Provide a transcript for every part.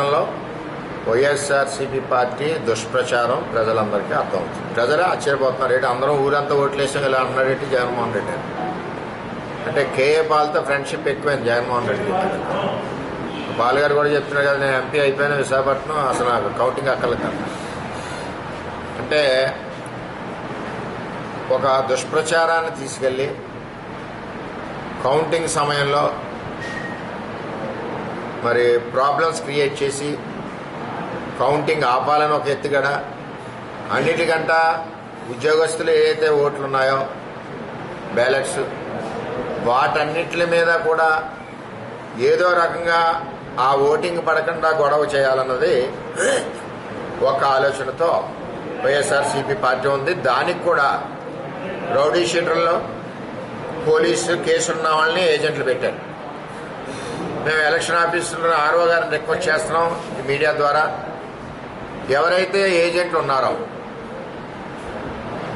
విధానంలో వైఎస్ఆర్సీపీ పార్టీ దుష్ప్రచారం ప్రజలందరికీ అర్థమవుతుంది. ప్రజలే ఆశ్చర్యపోతున్నారు. ఏంటి అందరం ఊరంతా ఓట్లేసాం ఇలా అన్నారేంటి జగన్మోహన్ రెడ్డి? అని. అంటే కేఏ పాల్తో ఫ్రెండ్షిప్ ఎక్కువైంది జగన్మోహన్ రెడ్డి పాల్ గారు కూడా చెప్తున్నారు కదా నేను ఎంపీ అయిపోయిన విశాఖపట్నం అసలు నాకు కౌంటింగ్ అక్కర్లేదు అంటే ఒక దుష్ప్రచారాన్ని తీసుకెళ్ళి కౌంటింగ్ సమయంలో మరి ప్రాబ్లమ్స్ క్రియేట్ చేసి కౌంటింగ్ ఆపాలని ఒక ఎత్తుగడ. అన్నిటికంట ఉద్యోగస్తులు ఏదైతే ఓట్లు ఉన్నాయో బ్యాలెట్స్ వాటన్నిటి మీద కూడా ఏదో రకంగా ఆ ఓటింగ్ పడకుండా గొడవ చేయాలన్నది ఒక ఆలోచనతో వైఎస్ఆర్సీపీ పార్టీ ఉంది. దానికి కూడా రౌడీ షీటర్లో పోలీసు కేసు ఉన్న వాళ్ళని ఏజెంట్లు పెట్టారు. మేము ఎలక్షన్ ఆఫీసులో ఆర్ఓ గారిని రిక్వెస్ట్ చేస్తున్నాం మీడియా ద్వారా. ఎవరైతే ఏజెంట్లు ఉన్నారో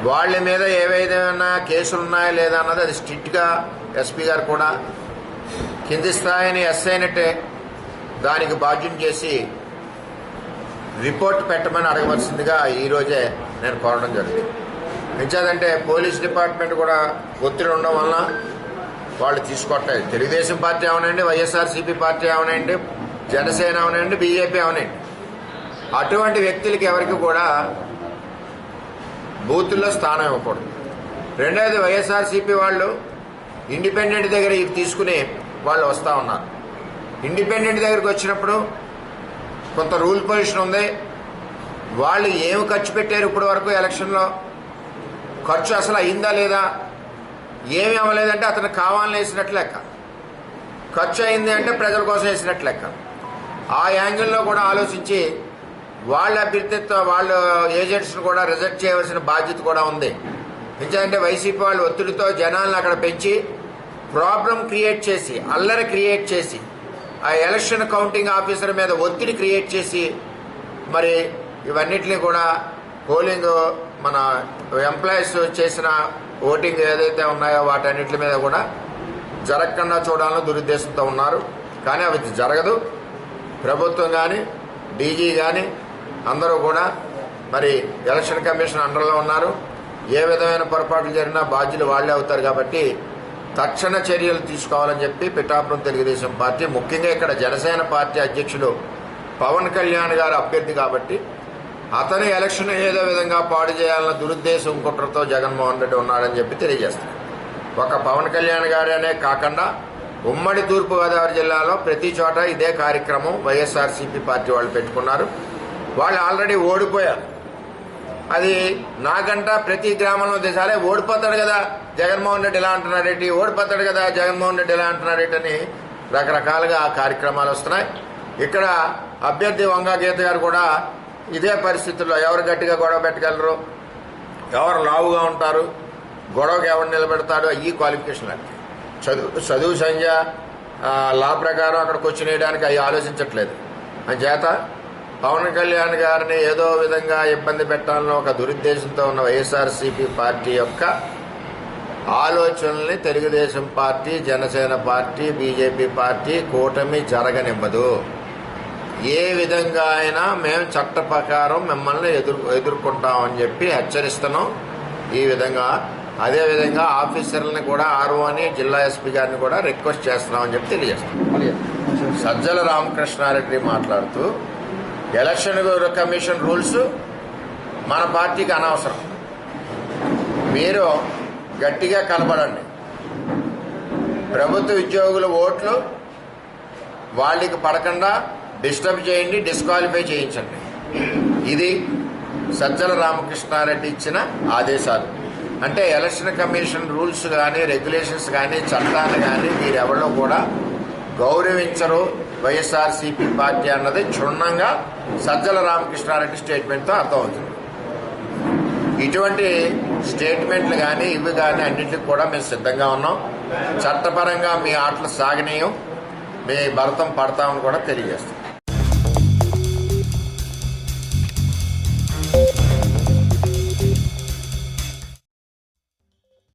వాళ్ళ మీద ఏవైనా కేసులు ఉన్నాయా లేదా అన్నది అది స్ట్రిక్ట్గా ఎస్పీ గారు కూడా కింది స్థాయిని ఎస్ఐనట్టే దానికి బాధ్యం చేసి రిపోర్ట్ పెట్టమని అడగవలసిందిగా ఈరోజే నేను కోరడం జరిగింది. నిజాదంటే పోలీస్ డిపార్ట్మెంట్ కూడా ఒత్తిడి ఉండడం వలన వాళ్ళు తీసుకోవట్లేదు తెలుగుదేశం పార్టీ అవనండి వైఎస్ఆర్సీపీ పార్టీ అవనండి జనసేన అవనండి బీజేపీ అవనండి. అటువంటి వ్యక్తులకి ఎవరికి కూడా బూతుల్లో స్థానం ఇవ్వకూడదు. రెండవది వైఎస్ఆర్సీపీ వాళ్ళు ఇండిపెండెంట్ దగ్గర ఇవి తీసుకుని వాళ్ళు వస్తూ ఉన్నారు. ఇండిపెండెంట్ దగ్గరికి వచ్చినప్పుడు కొంత రూల్ పొజిషన్ ఉంది. వాళ్ళు ఏమి ఖర్చు పెట్టారు ఇప్పటి వరకు ఎలక్షన్లో? ఖర్చు అసలు అయిందా లేదా? ఏమి అవ్వలేదంటే అతను కావాలని వేసినట్లు లెక్క. ఖర్చు అయింది అంటే ప్రజల కోసం వేసినట్లు లెక్క. ఆ యాంగిల్లో కూడా ఆలోచించి వాళ్ళ అభ్యర్థిత్వ వాళ్ళ ఏజెంట్స్ని కూడా రిజెక్ట్ చేయవలసిన బాధ్యత కూడా ఉంది. ఎందుకంటే వైసీపీ వాళ్ళు ఒత్తిడితో జనాలను అక్కడ పెంచి ప్రాబ్లం క్రియేట్ చేసి అల్లరి క్రియేట్ చేసి ఆ ఎలక్షన్ కౌంటింగ్ ఆఫీసర్ మీద ఒత్తిడి క్రియేట్ చేసి మరి ఇవన్నిటిని కూడా పోలింగ్ మన ఎంప్లాయీస్ చేసిన ఓటింగ్ ఏదైతే ఉన్నాయో వాటన్నిటి మీద కూడా జరగకుండా చూడాలని దురుద్దేశంతో ఉన్నారు. కానీ అవి జరగదు. ప్రభుత్వం కానీ డీజీ కానీ అందరూ కూడా మరి ఎలక్షన్ కమిషన్ అండర్లో ఉన్నారు. ఏ విధమైన పొరపాట్లు జరిగినా బాధ్యులు వాళ్ళే అవుతారు కాబట్టి తక్షణ చర్యలు తీసుకోవాలని చెప్పి పిఠాపురం తెలుగుదేశం పార్టీ ముఖ్యంగా ఇక్కడ జనసేన పార్టీ అధ్యక్షులు పవన్ కళ్యాణ్ గారు అభ్యర్థి కాబట్టి అతని ఎలక్షన్ ఏదో విధంగా పాడు చేయాలన్న దురుద్దేశం కుట్రతో జగన్మోహన్ రెడ్డి ఉన్నాడని చెప్పి తెలియజేస్తారు ఒక పవన్ కళ్యాణ్ గారనే కాకుండా ఉమ్మడి తూర్పుగోదావరి జిల్లాలో ప్రతి చోట ఇదే కార్యక్రమం వైఎస్ఆర్సీపీ పార్టీ వాళ్ళు పెట్టుకున్నారు. వాళ్ళు ఆల్రెడీ ఓడిపోయారు. అది నాకంట ప్రతి గ్రామంలో దేశాలే ఓడిపోతాడు కదా జగన్మోహన్ రెడ్డి ఇలా అంటున్నారేంటి ఓడిపోతాడు కదా జగన్మోహన్ రెడ్డి ఇలా అంటున్నారేంటి అని రకరకాలుగా కార్యక్రమాలు వస్తున్నాయి. ఇక్కడ అభ్యర్థి వంగా గీత గారు కూడా ఇదే పరిస్థితుల్లో ఎవరు గట్టిగా గొడవ పెట్టగలరు? ఎవరు లావుగా ఉంటారు? గొడవకి ఎవరు నిలబెడతాడు ఈ క్వాలిఫికేషన్ అంటే చదువు చదువు సంఖ్య లా ప్రకారం అక్కడ వచ్చి వేయడానికి అవి ఆలోచించట్లేదు. అంచేత పవన్ కళ్యాణ్ గారిని ఏదో విధంగా ఇబ్బంది పెట్టాలని ఒక దురుద్దేశంతో ఉన్న వైఎస్ఆర్సీపీ పార్టీ యొక్క ఆలోచనల్ని Telugu Desam party Janasena party BJP party కూటమి జరగనివ్వదు. ఏ విధంగా అయినా మేము చట్ట ప్రకారం మిమ్మల్ని ఎదురు ఎదుర్కొంటామని చెప్పి హెచ్చరిస్తున్నాం. ఈ విధంగా అదేవిధంగా ఆఫీసర్లని కూడా ఆర్ఓని జిల్లా ఎస్పీ గారిని కూడా రిక్వెస్ట్ చేస్తున్నామని చెప్పి తెలియజేస్తున్నాం. సజ్జల రామకృష్ణారెడ్డి మాట్లాడుతూ ఎలక్షన్ కమిషన్ రూల్స్ మన పార్టీకి అనవసరం. మీరు గట్టిగా కలబడండి ప్రభుత్వ ఉద్యోగుల ఓట్లు వాళ్ళకి పడకుండా డిస్టర్బ్ చేయండి డిస్క్వాలిఫై చేయించండి. ఇది సజ్జల రామకృష్ణారెడ్డి ఇచ్చిన ఆదేశాలు. అంటే ఎలక్షన్ కమిషన్ రూల్స్ కానీ రెగ్యులేషన్స్ కానీ చట్టాలు కానీ మీరెవరో కూడా గౌరవించరు వైఎస్ఆర్సీపీ పార్టీ అన్నది క్షుణ్ణంగా సజ్జల రామకృష్ణారెడ్డి స్టేట్మెంట్తో అర్థమవుతుంది. ఇటువంటి స్టేట్మెంట్లు కానీ ఇవి కానీ అన్నింటికి కూడా మేము సిద్ధంగా ఉన్నాం. చట్టపరంగా మీ ఆటలు సాగనీయం. మీ భరతం పడతామని కూడా తెలియజేస్తాం.